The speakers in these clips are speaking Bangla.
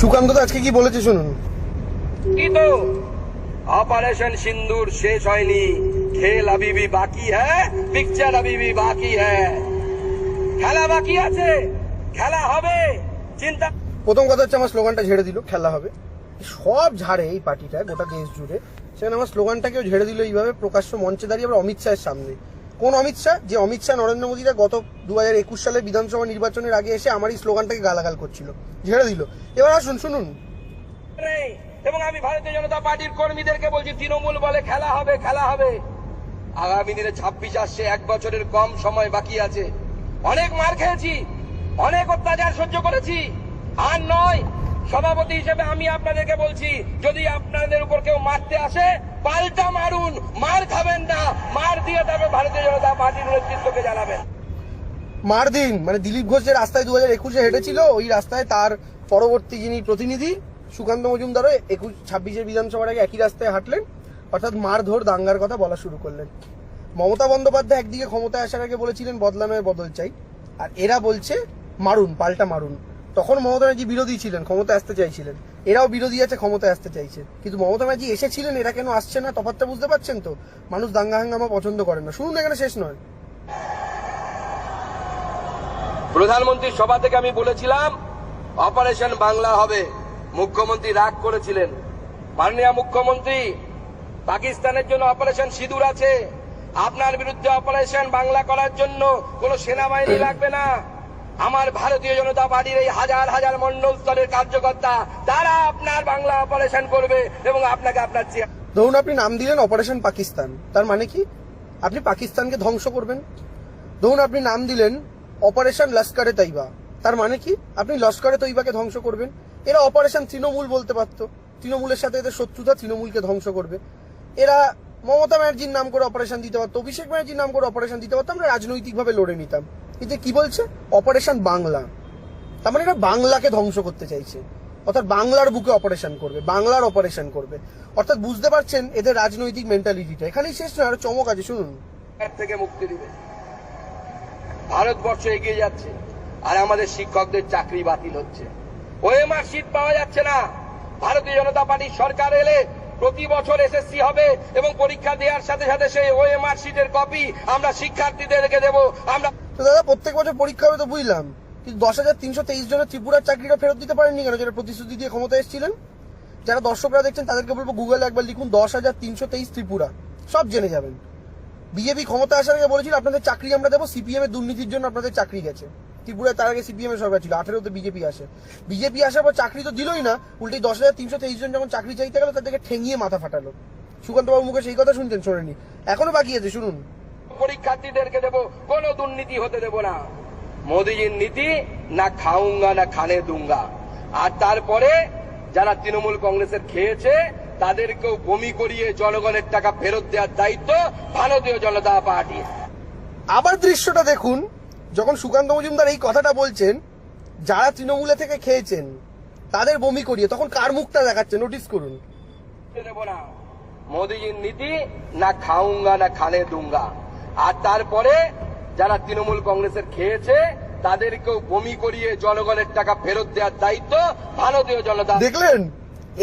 সুকান্ত তো আজকে কি বলেছে শুনুন। তো অপারেশন সিন্দুর শেষ হয়নি। খেল আবিবি বাকি হ্যাঁ? পিকচার আবিবি বাকি হ্যাঁ? খেলা বাকি আছে। খেলা হবে। চিন্তা প্রথম কথা হচ্ছে আমার স্লোগানটা ঝেড়ে দিল খেলা হবে। সব ঝাড়ে এই পার্টিটা গোটা দেশ জুড়ে। সেখানে আমার স্লোগানটাকেও ঝেড়ে দিল এইভাবে প্রকাশ্য মঞ্চে দাঁড়িয়ে আবার অমিত শাহের সামনে। কোন অমিত শাহ? যে অমিত শাহ নরেন্দ্র মোদীরা গত দু হাজার একুশ সালের বিধানসভা নির্বাচনের আগে এসে আমার এই স্লোগানটাকে গালাগাল করছিল। ঝেড়ে দিল। এবার আসুন, শুনুন। এবং আমি ভারতীয় জনতা পার্টির কর্মীদেরকে বলছি, তৃণমূল বলে খেলা হবে খেলা হবে। আগামী দিনে ছাব্বিশ আসছে, এক বছরের কম সময় বাকি আছে। অনেক মার খেয়েছি, অনেক অত্যাচার সহ্য করেছি। আর নয়, সভাপতি হিসেবে আমি আপনাদেরকে বলছি, যদি কেউ মারতে আসে, পাল্টা মারুন, মার খাবেন না, মার দিয়ে তারপর ভারতীয় জনতা পার্টির নেতৃত্বকে জানাবেন। মার দিন মানে দিলীপ ঘোষ যে রাস্তায় দু হাজার একুশে হেঁটেছিল, ওই রাস্তায় তার পরবর্তী যিনি প্রতিনিধি, সুকান্ত মজুমদারও একুশ, ছাব্বিশের বিধানসভার আগে একই রাস্তায় হাঁটলেন, অর্থাৎ মারধর দাঙ্গার কথা বলা শুরু করলেন। মমতা বন্দ্যোপাধ্যায় একদিকে ক্ষমতায় আসার আগে বলেছিলেন বদলামের বদল চাই। আর এরা বলছে, মারুন, পাল্টা মারুন। তখন মমতা ব্যানার্জি বিরোধী ছিলেন, ক্ষমতায় আসতে চাইছিলেন। এরাও বিরোধী আছে, ক্ষমতায় আসতে চাইছে। কিন্তু মমতা ব্যানার্জি এসেছিলেন, এরা কেন আসছে না? তফাৎটা বুঝতে পারছেন তো? মানুষ দাঙ্গা হাঙ্গামা পছন্দ করে না। শুনুন, এখানে শেষ নয়। প্রধানমন্ত্রীর সভা থেকে আমি বলেছিলাম, অপারেশন বাংলা হবে। মুখ্যমন্ত্রী রাগ করেছিলেন। মাননীয় মুখ্যমন্ত্রী, পাকিস্তানের জন্য অপারেশন সিঁদুর আছে। আপনার বিরুদ্ধে অপারেশন বাংলা করার জন্য কোন সেনাবাহিনী লাগবে না। আমার ভারতীয় জনতা পার্টির এই হাজার হাজার মন্ডল স্তরের কার্যকর্তা, তারা আপনার বাংলা অপারেশন করবে এবং আপনাকে আপনার ধরুন আপনি নাম দিলেন অপারেশন পাকিস্তান। তার মানে কি? আপনি পাকিস্তানকে ধ্বংস করবেন। ধরুন আপনি নাম দিলেন অপারেশন লস্করে তৈবা তার মানে কি? আপনি লস্করে তৈবাকে ধ্বংস করবেন। এরা অপারেশন তৃণমূল বলতে পারতো। তৃণমূলের সাথে এদের শত্রুতা তৃণমূলকে ধ্বংস করবে। এরা মমতা ব্যানার্জির নাম করে অপারেশন দিতে পারতো, অভিষেক ব্যানার্জির নাম করে অপারেশন দিতে পারতো। আমরা রাজনৈতিকভাবে লড়ে নিতাম। কিন্তু কি বলছে? অপারেশন বাংলা। তার মানে এরা বাংলাকে ধ্বংস করতে চাইছে। অর্থাৎ বাংলার বুকে অপারেশন করবে, বাংলার অপারেশন করবে। অর্থাৎ বুঝতে পারছেন এদের রাজনৈতিক মেন্টালিটিটা এখানেই শেষ নয়, আরও চমক আছে, শুনুন। থেকে মুক্তি দিবে। ভারতবর্ষ এগিয়ে যাচ্ছে, আর আমাদের শিক্ষকদের চাকরি বাতিল হচ্ছে। ওএমআর সিট পাওয়া যাচ্ছে না। ভারতীয় জনতা পার্টির সরকার এলে প্রতি বছর এসএসসি হবে এবং পরীক্ষা দেওয়ার সাথে সাথে সেই ওএমআর সিটের কপি আমরা শিক্ষার্থীদেরকে দেব। আমরা তো দাদা, প্রত্যেক বছর পরীক্ষা হবে তো বুঝলাম। কিন্তু দশ হাজার তিনশো তেইশ জনের ত্রিপুরার চাকরিটা ফেরত দিতে পারেননি কেন, যেটা প্রতিশ্রুতি দিয়ে ক্ষমতায় এসেছিলেন? যারা দর্শকরা দেখছেন, তাদেরকে বলব গুগলে একবার লিখুন দশ হাজার তিনশো তেইশ ত্রিপুরা। সব জেনে যাবেন। বিজেপি ক্ষমতা আসার আগে বলেছিল, আপনাদের চাকরি আমরা দেবো সিপিএম এর দুর্নীতির জন্য আপনাদের চাকরি গেছে। ত্রিপুরায় তার আগে সিপিএম এর সরকার ছিল, আঠেরোতে বিজেপি আসে। বিজেপি আসার পর চাকরি তো দিলই না, উল্টে দশ হাজার তিনশো তেইশ জন যখন চাকরি চাইতে গেল, তাদেরকে ঠেঙিয়ে মাথা ফাটালো। সুকান্ত বাবু মুখে সেই কথা শুনছেন শোনেনি এখনও বাকি আছে, শুনুন। পরীক্ষার্থীদেরকে দেব কোনো দুর্নীতি হতে দেব না। মোদিজির নীতি না খাউঙ্গা না খানে দুঙ্গা। আর তারপরে যারা তৃণমূল কংগ্রেসের খেয়েছে তাদেরকেও বমি করিয়ে জনগণের টাকা ফেরত দেওয়ার দায়িত্ব ভারতীয় জনতা পার্টি আবার দৃশ্যটা দেখুন যখন সুকান্ত মজুমদার এই কথাটা বলছেন যারা তৃণমূলে থেকে খেয়েছেন তাদের বমি করিয়ে তখন কার মুখটা দেখাচ্ছে নোটিস করুন। দেব না। মোদিজির নীতি না খাউঙ্গা না খানে দুঙ্গা। আর তারপরে যারা তৃণমূল কংগ্রেসের খেয়েছে তাদেরকেও বমি করিয়ে জনগণের টাকা ফেরত দেওয়ার দায়িত্ব ভারতীয় জনতা। দেখলেন?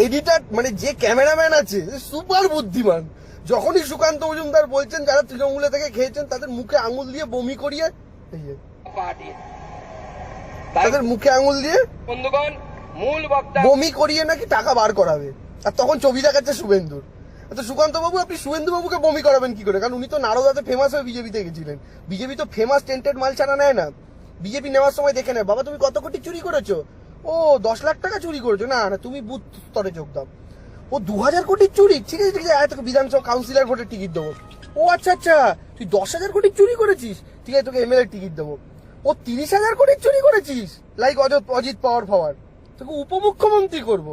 এডিটার মানে যে ক্যামেরাম্যান আছে সুপার বুদ্ধিমান। যখনই সুকান্ত মজুমদার বলছেন যারা তৃণমূলে থেকে খেয়েছেন তাদের মুখে আঙুল দিয়ে বমি করিয়ে তাদের মুখে আঙুল দিয়ে বন্ধুগণ মূল বক্তা বমি করিয়ে নাকি টাকা বার করাবে? আর তখন ছবি দেখাচ্ছে শুভেন্দুর। তো সুকান্ত বাবু আপনি শুভেন্দু বাবুকে বমি করাবেন কি করে? কারণ উনি তো নারদাতে ফেমাস হয়ে বিজেপিতে গেছিলেন। বিজেপি তো ফেমাস টেন্টেড মাল ছাড়া নেয় না। বিজেপি নেওয়ার সময় দেখে নেয়, বাবা, তুমি কত কোটি চুরি করেছ? ও, দশ লাখ টাকা চুরি করেছ। না না, তুমি বুথ স্তরে যোগ দাও। ও, দু হাজার কোটির চুরি? ঠিক আছে ঠিক আছে তোকে বিধানসভা কাউন্সিলর ভোটের টিকিট দেবো। ও আচ্ছা আচ্ছা তুই দশ হাজার কোটির চুরি করেছিস? ঠিক আছে, তোকে এমএলএ টিকিট দেবো। ও, তিরিশ হাজার কোটির চুরি করেছিস? লাইক অজিত পাওয়ার পাওয়ার। তোকে উপমুখ্যমন্ত্রী করব।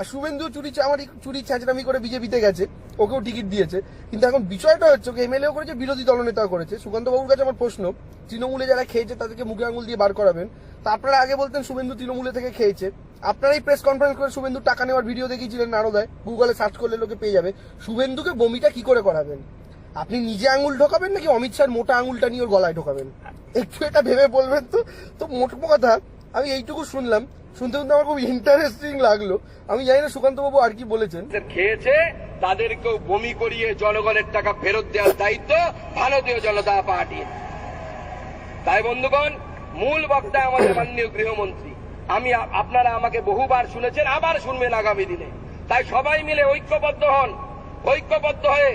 আর শুভেন্দু চুরি আমার চুরি ছ্যাঁচড়ামি করে বিজেপিতে গেছে, ওকেও টিকিট দিয়েছে। কিন্তু এখন বিষয়টা হচ্ছে, ওকে এমএলএও করেছে, বিরোধী দলনেতাও করেছে। সুকান্ত বাবুর কাছে আমার প্রশ্ন, তৃণমূলে যারা খেয়েছে তাদেরকে মুখে আঙুল দিয়ে বার করাবেন। তা আপনারা আগে বলতেন শুভেন্দু তৃণমূলে থেকে খেয়েছে। আপনারাই প্রেস কনফারেন্স করে শুভেন্দু টাকা নেওয়ার ভিডিও দেখিয়েছিলেন নারদায়। গুগলে সার্চ করলে লোকে পেয়ে যাবে। শুভেন্দুকে বমিটা কি করে করাবেন? আপনি নিজে আঙুল ঢোকাবেন নাকি অমিত শাহর মোটা আঙুলটা নিয়ে ওর গলায় ঢোকাবেন? একটু এটা ভেবে বলবেন তো? তো মোট কথা, আমি এইটুকু শুনলাম। শুনতে শুনতে আমার খুব ইন্টারেস্টিং লাগল। আমি জানি না সুকান্ত বাবু আর কি বলেছেন। খেয়েছে তাদেরকেও বমি করিয়ে জনগণের টাকা ফেরত দেওয়ার দায়িত্ব ভারতীয় জনতা পার্টির। তাই বন্ধুগণ মূল বক্তা আমাদের মাননীয় গৃহমন্ত্রী। আমি আপনারা আমাকে বহুবার শুনেছেন আবার শুনবেন আগামী দিনে। তাই সবাই মিলে ঐক্যবদ্ধ হন। ঐক্যবদ্ধ হয়ে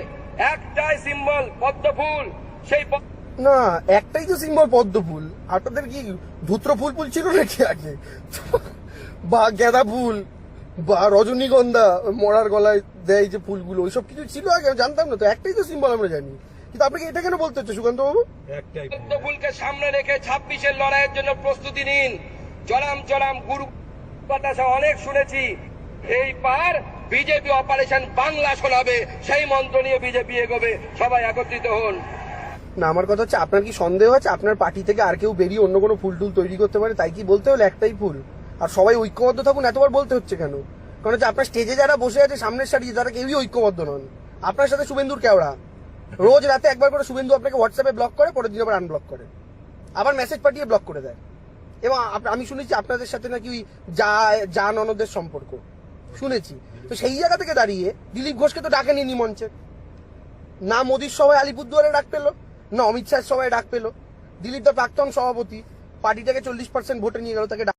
একটাই সিম্বল পদ্ম ফুল সেই না একটাই তো সিম্বল পদ্ম ফুল আপনাদের কি ধুত্র ফুল ফুল ছিল নাকি আগে? বা গাঁদা ফুল বা রজনীগন্ধা মরার গলায় দেয় যে ফুলগুলো ওইসব কিছু ছিল আগে জানতাম না তো একটাই তো সিম্বল আমরা জানি। কিন্তু আপনাকে এটা কেন বলতে হচ্ছে সুকান্ত বাবু? ফুলকে সামনে রেখে ছাব্বিশের লড়াইয়ের জন্য প্রস্তুতি নিন। জলাম জলাম গুরু বাতাসা অনেক শুনেছি। এই পার বিজেপি অপারেশন বাংলা শোনাবে সেই মন্ত্র নিয়ে বিজেপি এগোবে সবাই একত্রিত হন। না আমার কথা হচ্ছে আপনার কি সন্দেহ আছে? আপনার পার্টি থেকে আর কেউ বেরিয়ে অন্য কোনো ফুল টুল তৈরি করতে পারে? তাই কি বলতে হলো একটাই ফুল? আর সবাই ঐক্যবদ্ধ থাকুন, এতবার বলতে হচ্ছে কেন? কারণ হচ্ছে আপনার স্টেজে যারা বসে আছে, সামনের সারি তারা কেউই ঐক্যবদ্ধ নন। আপনার সাথে শুভেন্দুর কেওড়া রোজ রাতে একবার করে শুভেন্দু আপনাকে হোয়াটসঅ্যাপে ব্লক করে, পরের দিন আবার আনব্লক করে। আবার মেসেজ পাঠিয়ে ব্লক করে দেয়। এবং আমি শুনেছি আপনাদের সাথে নাকি ওই যা যা ননদের সম্পর্ক। শুনেছি। তো সেই জায়গা থেকে দাঁড়িয়ে দিলীপ ঘোষকে তো ডাকেনি নি মঞ্চে না মোদির সভায় আলিপুরদুয়ারে ডাক পেল, না অমিত শাহের সভায় ডাক পেল। দিলীপ দা প্রাক্তন সভাপতি, পার্টিটাকে চল্লিশ পার্সেন্ট ভোটে নিয়ে গেল, তাকে ডাক